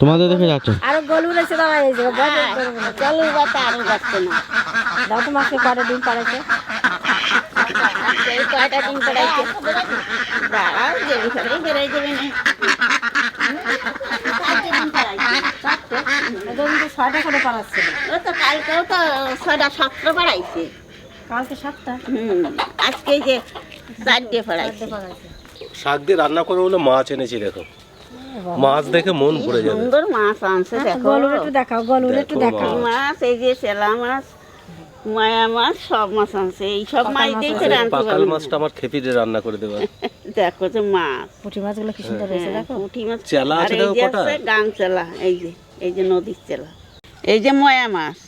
তোমাদের দেখে যাচ্ছে। আরও গলু রয়েছে দাঁড়া এই যে চলো বাচ্চা আরও যাচ্ছে না। দাও তো মাকে কটা ডিম পাড়াইছে। এই কয়টা দিন পড়াইছে? দাঁড়াও যে ভিতরে বেরোয় যাবে না? ছয়টা করে পাড়াচ্ছিল ও তো কালকেও তো ছয়টা সাতটা পড়াইছে। কালকে সাতটা? হুম আজকে যে চারটে পড়াইছে। চারটে পাড়াইছে। শাক দিয়ে রান্না করে বলে মাছ এনেছি দেখো। মাছ দেখে মন ভরে যাবে। সুন্দর মাছ আনছে দেখো। গলুর একটু দেখাও গলুর একটু দেখাও। মাছ। এই যে চেলা মাছ মায়া মাছ সব মাছ আনছে। এই সব মাছ দিয়েই তো রাঁধতে পাকাল মাছটা আমার খেপিতে রান্না করে দেবে। দেখো যে মাছ। পুঁটি মাছগুলো কি সুন্দর হয়েছে দেখো। পুঁটি মাছ। চেলা আর আছে এই দেখো যে কটা? আছে গাং চেলা এই যে এই যে নদীর চেলা এই যে ময়া মাছ।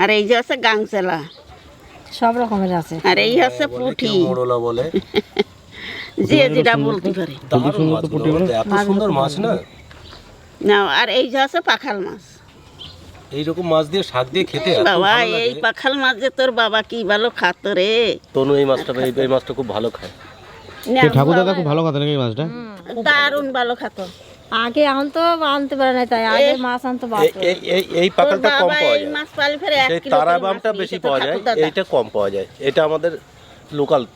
আর এই যে আছে গাং চেলা সব রকমের আছে। আর এই হচ্ছে পুঁটি। মোড়লা বলে। যে যেটা বলতে পারে। এত সুন্দর মাছ না? না আর এই যে আছে পাখাল মাছ। এইরকম মাছ দিয়ে শাক দিয়ে খেতে বাবা এই পাখাল মাছ যে তোর বাবা কি ভালো খাতো রে। তনু এই মাছটা এই মাছটা খুব ভালো খায়। ঠাকুর দাদা খুব ভালো কথা নাকি এই মাছটা? দারুণ ভালো খাতো। আগে এখন তো আনতে পারে না তাই। আগে মাছ আনতো বাপ এই- এই পাকালটা কম পাওয়া এই যায়। মাছ পালি ফেরে এক কিলো তারা বামটা বেশি পাওয়া যায়। এইটা কম পাওয়া যায়। এটা আমাদের লোকাল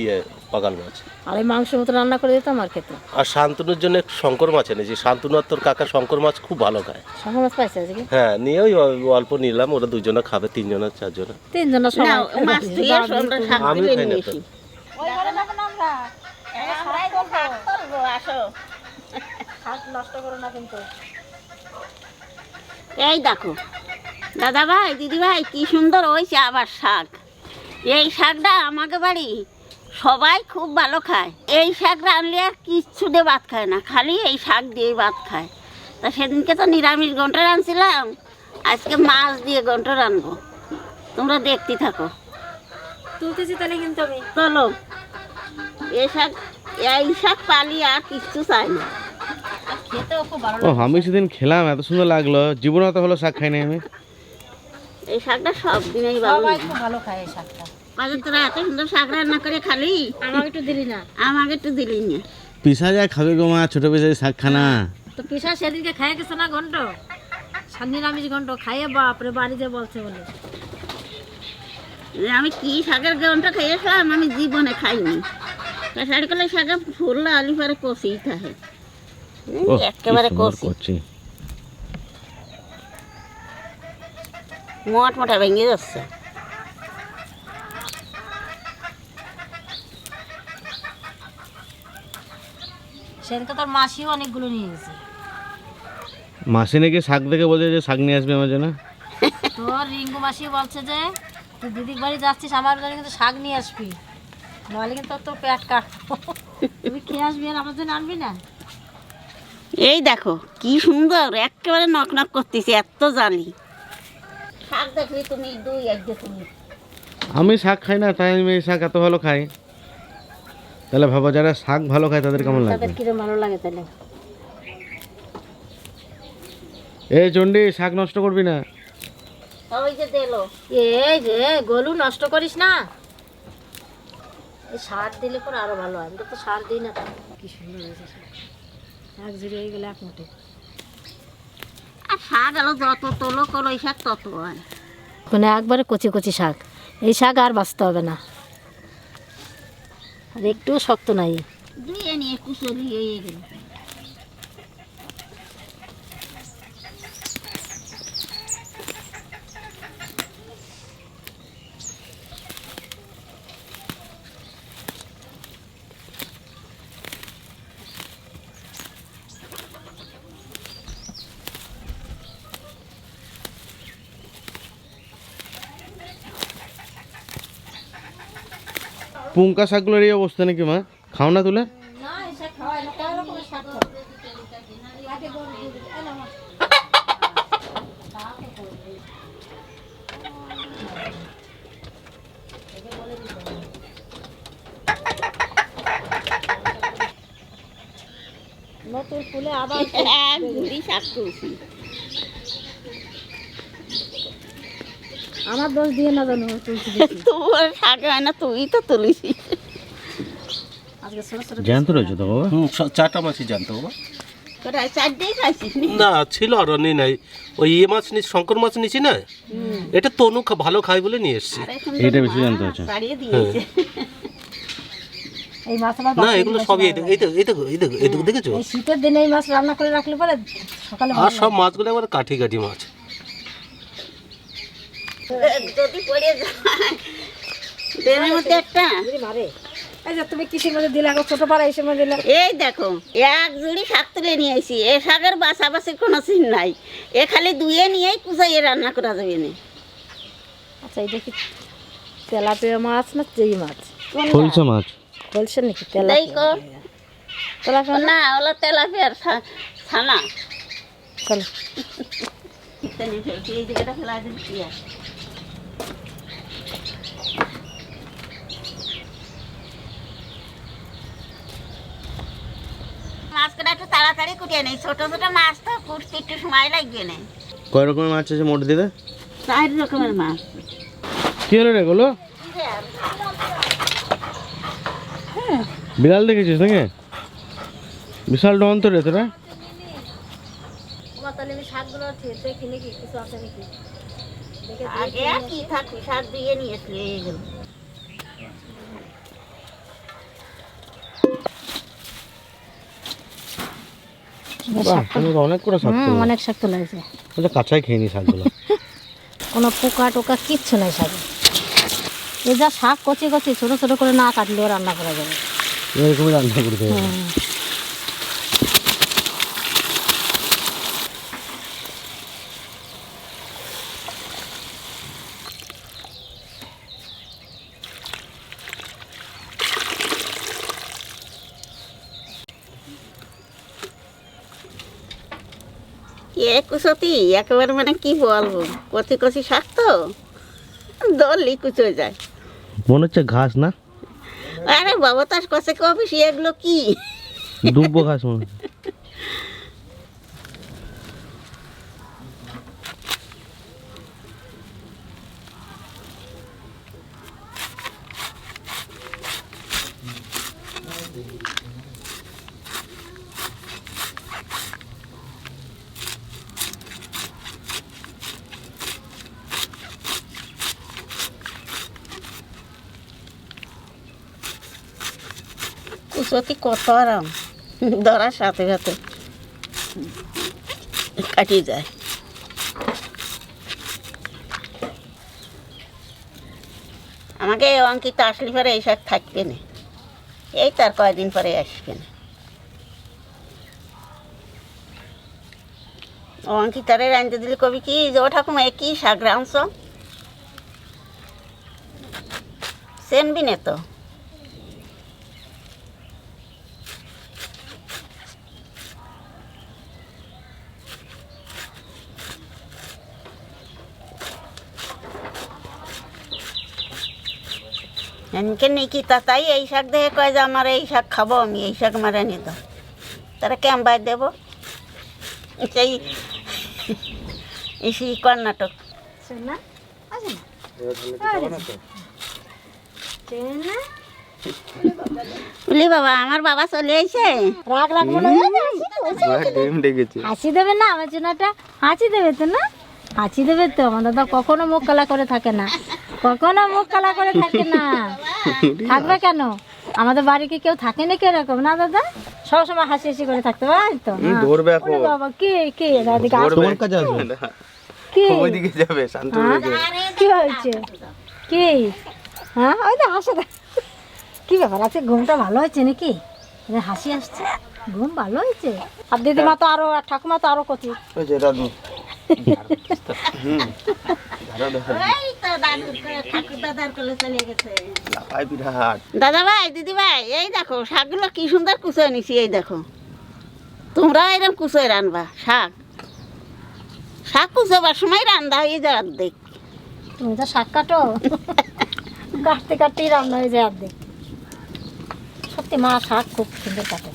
ইয়ে পাকাল মাছ। আর এই মাংস মতো রান্না করে দিতাম আর খেতে আর শান্তনুর জন্য একটু শঙ্কর মাছ এনেছি। শান্তনু আর তোর কাকা শঙ্কর মাছ খুব ভালো খায়। সঙ্গে মাছ পাইছে আজকে? হ্যাঁ নিয়ে ওই অল্প নিলাম ওরা দুজনে খাবে তিনজনে চারজনে। তিনজন মাছ শাক আমি খাই না এই দেখো দাদা ভাই দিদি ভাই কি সুন্দর হয়েছে আবার শাক। এই শাকটা আমাকে বাড়ি সবাই খুব ভালো খায়। এই শাক রানলে আর কিচ্ছু দিয়ে ভাত খায় না খালি এই শাক দিয়েই ভাত খায়। তা সেদিনকে তো নিরামিষ ঘণ্টা রাঁধছিলাম আজকে মাছ দিয়ে ঘণ্টা রানবো তোমরা দেখতে থাকো। তুলতেছি তাহলে কিন্তু আমি। চলো এই শাক এই শাক পালি আর কিচ্ছু চাই না। খেতেও খুব ভালো ও আমি সেদিন খেলাম এত সুন্দর লাগল। জীবনে তো হলো শাক খাই নাই আমি। এই শাকটা সব দিনেই ভালো সবাই খুব ভালো খায় এই শাকটা। বাজার তোরা এত সুন্দর শাক রান্না করে খালি। আমাকে একটু দিলি না। আমাকে একটু দিলি না। পিসা যায় খাবে গো মা ছোট পিসা শাক খানা তো পিসা সেদিনকে খাইয়ে গেছে না ঘন্ট? ঘন্ট। খাইয়ে বাপরে বাড়িতে বলছে বলে। আমি কি শাকের গেউনটা খেয়েছিলাম? আমি জীবনে খাইনি। শাড়ি কলে শাকে ফুললে আলু পরে কষেই থাকে। একেবারে কষি করছি। মোট মোটা ভেঙে যাচ্ছে। সেদিনকে তোর মাসিও অনেকগুলো নিয়ে গেছে। মাসি নাকি শাক দেখে বলছে যে শাক নিয়ে আসবে আমার জন্য? তোর রিঙ্কু মাসি বলছে যে তুই দিদির বাড়ি যাচ্ছিস আমার জন্য কিন্তু শাক নিয়ে আসবি। নাহলে কিন্তু তোর তোর পেট কাটবো তুই খেয়ে আসবি আর আমার জন্য আনবি না? এই দেখো কি সুন্দর একেবারে নক নক করতেছে এত জানি। শাক দেখলি তুমি দুই এক তুমি। আমি শাক খাই না তাই আমি শাক এত ভালো খাই। তাহলে ভাবো যারা শাক ভালো খায় তাদের কেমন তাদের ভালো লাগে তাহলে? এই চন্ডি শাক নষ্ট করবি না। ওই যে এই গলু নষ্ট করিস না। এই সার দিলে পরে আরও ভালো হয়। তো সার দিই না। কি সুন্দর হয়েছে শাক। এক জিরে হয়ে গেলে এক মুঠে আর শাক আলো যত তোলো কলই শাক তত হয়। মানে একবারে কচি কচি শাক। এই শাক আর বাঁচতে হবে না। আর একটুও শক্ত নাই। দুই নিয়ে কুচলি হয়ে গেল। পুঙ্কা শাকগুলোর এই অবস্থা নাকি মা? খাও না তুলে। নতুন ফুলে আবার শাক তুলছি। আমার দোষ দিয়ে না জানো তুলছি দেখি। হয় না তুই তো তুলিস। জ্যান্ত রয়েছে তো বাবা? হুম চারটা মাছই জানতো বাবা। তোরা চারটেই খাইছিস নি? না ছিল আর নেই নাই। ওই ইয়ে মাছ নিচ্ছি শঙ্কর মাছ নিচ্ছি না? এটা তনু খা- ভালো খাই বলে নিয়ে এসছি। এইটা বেশি জানতে হচ্ছে। না এগুলো সবই এই দেখো এই দেখো এই দেখো এই দেখো এই দেখো দেখেছ? শীতের দিনে এই মাছ রান্না করে রাখলে পরে সকালে আর সব মাছগুলো একবার কাঠি কাঠি মাছ। যদি পড়ে যায়। ট্রেনের মধ্যে একটা? ভালো এই তুমি কিসের মধ্যে দিলে এখন? ছোট পাড়া এসে মধ্যে দিলে? এই দেখো এক জুড়ি শাক তুলে নিয়ে এসি এ শাকের কোনো নাই। এ খালি দুয়ে নিয়েই কুচাইয়ে রান্না করা যাবে না আচ্ছা এটা কি তেলাপিয়া মাছ না চেই মাছ? খলসা মাছ। নাকি তেলাপিয়া? কর তেলাপিয়া না? ওলা তেলাপিয়ার ছানা। চলো। এই জায়গাটা ফেলা দিচ্ছি আর। মাছটা একটু তাড়াতাড়ি কুটিয়ে নেই। ছোট ছোট মাছ তো কুটতে একটু সময় লাগবে না কয় রকমের মাছ আছে মোট দিদা চার রকমের মাছ। কি হলো রে গুলো? বিড়াল দেখেছিস নাকি? বিশাল ডন তো রে তোরা। আগে কি থাকবি? শাক দিয়ে নিয়েছিল এইগুলো বাহ তুমি তো অনেক করে শাক অনেক শাক তোলা হয়েছে। আচ্ছা কাঁচাই খেয়ে নি শাকগুলো। কোনো পোকা টোকা কিচ্ছু নাই শাকে। এ যা শাক কচি কচি ছোট ছোট করে না কাটলে রান্না করা যাবে। এরকমই রান্না করতে হবে হুম। এ কুচতি একেবারে মানে কি বলব? কচি কচি শাক তো? দলি কুচো যায়। মনে হচ্ছে ঘাস না? আরে বাবা তার কচে কবি এগুলো কি? দুব্বো ঘাস মনে হচ্ছে। কুচতি কত আরাম। ধরার সাথে সাথে কাটিয়ে যায়। আমাকে এই অঙ্কিত আসলে পরে এই শাক থাকবে না। এই তার কয়দিন পরে আসবে না। অঙ্কিতারে রাঁধতে দিলে কবি কি যে, ও ঠাকুমা, এ কি শাক রাঁধছ? না তো। এনকে নিকি তাই এই শাক দেখে কয় যে আমার এই শাক খাব আমি এই শাক মারে নি তো তারা ক্যাম্বাই দেব? সেই এসি কর্ণাটক। না? না না বলি বাবা আমার বাবা চলে এসে রাগ রাগ মনে হাসি দেবে না আমার জন্য একটা হাসি দেবে তো না? হাসি দেবে তো আমার দাদা কখনো মুখ কালা করে থাকে না। কখনো মুখ কালা করে থাকে না। থাকবে কেন? আমাদের বাড়ি কি কেউ থাকে নাকি এরকম? না দাদা? সবসময় হাসি হাসি করে থাকতে পারে তো? হ্যাঁ। ওরে বাবা কি কি। তোমার কাছে আসবে? কি? হ্যাঁ? কি হয়েছে? কি? হ্যাঁ? ওই তো হাসে কি ব্যাপার? আছে ঘুমটা ভালো হয়েছে নাকি? হাসি আসছে। ঘুম ভালো হয়েছে? আর দিদিমা তো আরও আর ঠাকুমা তো আরও কচি। এই তো দাদুর করে- ঠাকুর কুচোয় শাক। শাক সময় শাক কাটো? কাটতে কাটতেই রান্না হয়ে সত্যি মা, শাক খুব সুন্দর কাটে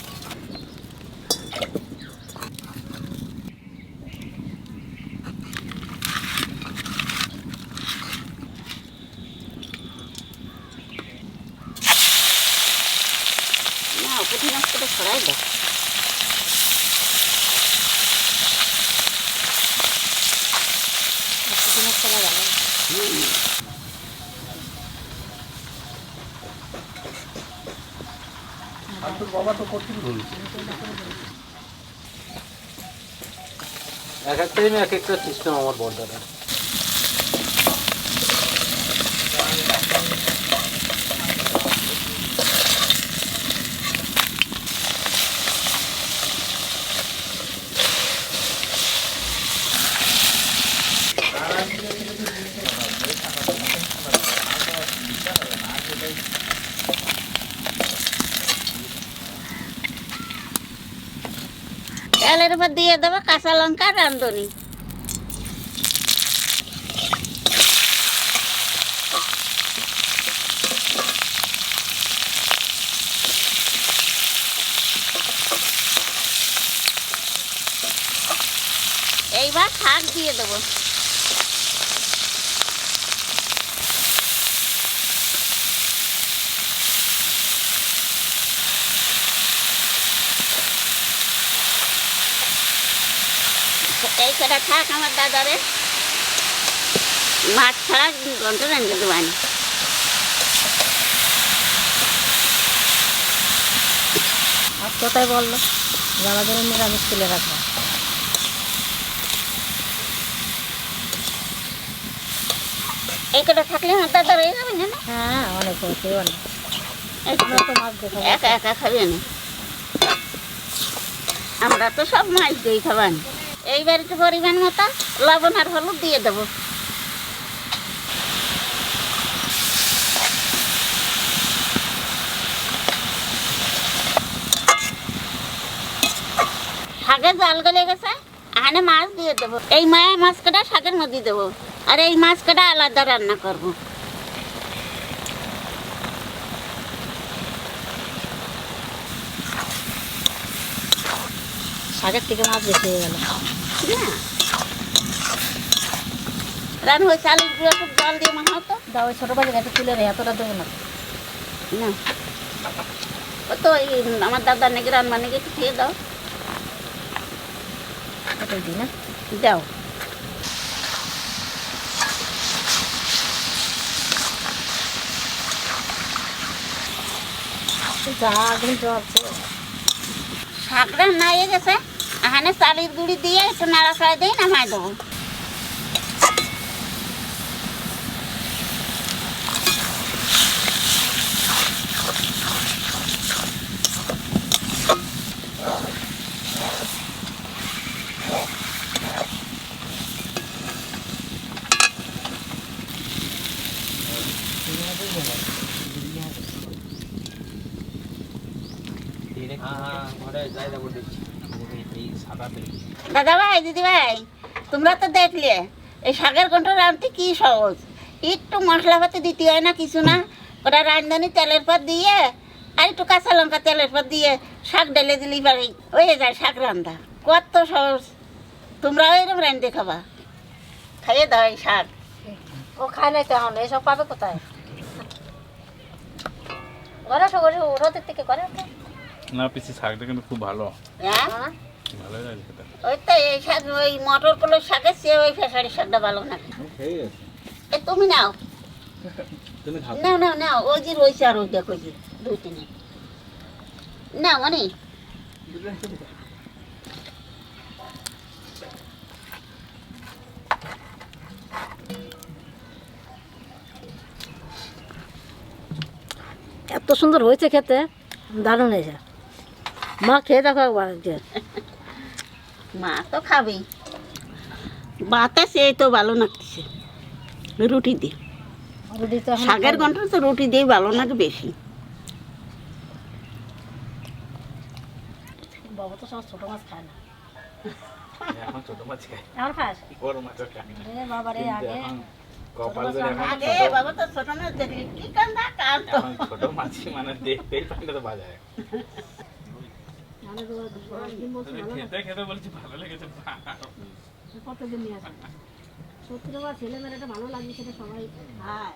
কড়াই দাও এক এক টাইমে এক একটা সিস্টেম আমার বর্ডারে উপর দিয়ে দেবো কাঁচা লঙ্কা রান্ধনি এইবার শাক দিয়ে দেবো। কটা থাক আমার দাদারে। মাছ ছাড়া গন্ধ রান্ধে দেবানি আর কোথায় বলল? আমাদের নিরামিষ তুলে রাখব এই কটা থাকলে আমার দাদা রয়ে যাবে না হ্যাঁ অনেক হয়েছে অনেক। একা একা খাবে না। আমরা তো সব মাছ দিই খাবানি। এইবার একটু পরিমাণ মতো লবণ আর হলুদ দিয়ে দেবো। শাকের জাল গলে গেছে, এখানে মাছ দিয়ে দেবো। এই মায়া মাছ কাটা শাকের মধ্যে দেবো। আর এই মাছ কাটা আলাদা রান্না করব। শাকের থেকে মাছ বেশি হয়ে গেল। না। রান একটু জল দিয়ে দাও ওই ছোটো বাজে একটু তুলে রে এতটা দেবো না। না। ও তো এই আমার দাদার নাকি রান্না নাকি একটু খেয়ে দাও। দিই না। দাও। যা শাক রান্না হয়ে গেছে। এখানে চালের গুঁড়ি দিয়ে একটু নাড়াচাড়া দিয়ে নামাই দেবো। দাদা ভাই দিদি ভাই তোমরা তো দেখলে এই শাকের ঘন্ট রাঁধতে কি সহজ? একটু মশলাপাতি দিতে হয় না কিছু না। ওটা রাঁধুনি তেলের পর দিয়ে আর একটু কাঁচা লঙ্কা তেলের পর দিয়ে শাক পারি হয়ে যায় শাক রান্ধা কত সহজ। তোমরা এরকম রাঁধতে খাবা। খাইয়ে দাও এই শাক। ও খায় না কেমন এসব পাবে কোথায়? রোদের থেকে করে না পিসি শাকটা কিন্তু খুব ভালো। হ্যাঁ? হ্যাঁ? ওই তো এই শাক ওই মটর কলোর শাকের চেয়ে ওই শাকটা ভালো না এ তুমি নাও। নাও নাও নাও ওই যে রয়েছে আর ওই দেখো যে দুই তিনে। নাও মানে। এত সুন্দর হয়েছে খেতে দারুণ হয়েছে। মা খেয়ে দেখো একবার মা তো খাবেই। বাতাসে এই তো ভালো লাগতেছে রুটি দিয়ে রুটি তো শাকের ঘণ্টা তো রুটি দিয়ে ভালো লাগে বেশি। বাবা তো সব ছোটো মাছ খায় না। এখন ছোট মাছ খাই এখন খাস? বড় মাছও খাই রে বাবা রে আগে কপাল ধরে এখন আগে ছোট- বাবা তো ছোট মাছ দেখলি কি কান্দা কাঁদতো ছোট মাছই মানে দেখতেই পাইলে তো বাজায়। খেতে খেতে বলছি ভালো লেগেছে সত্যি ভালো লাগছে সেটা সবাই হ্যাঁ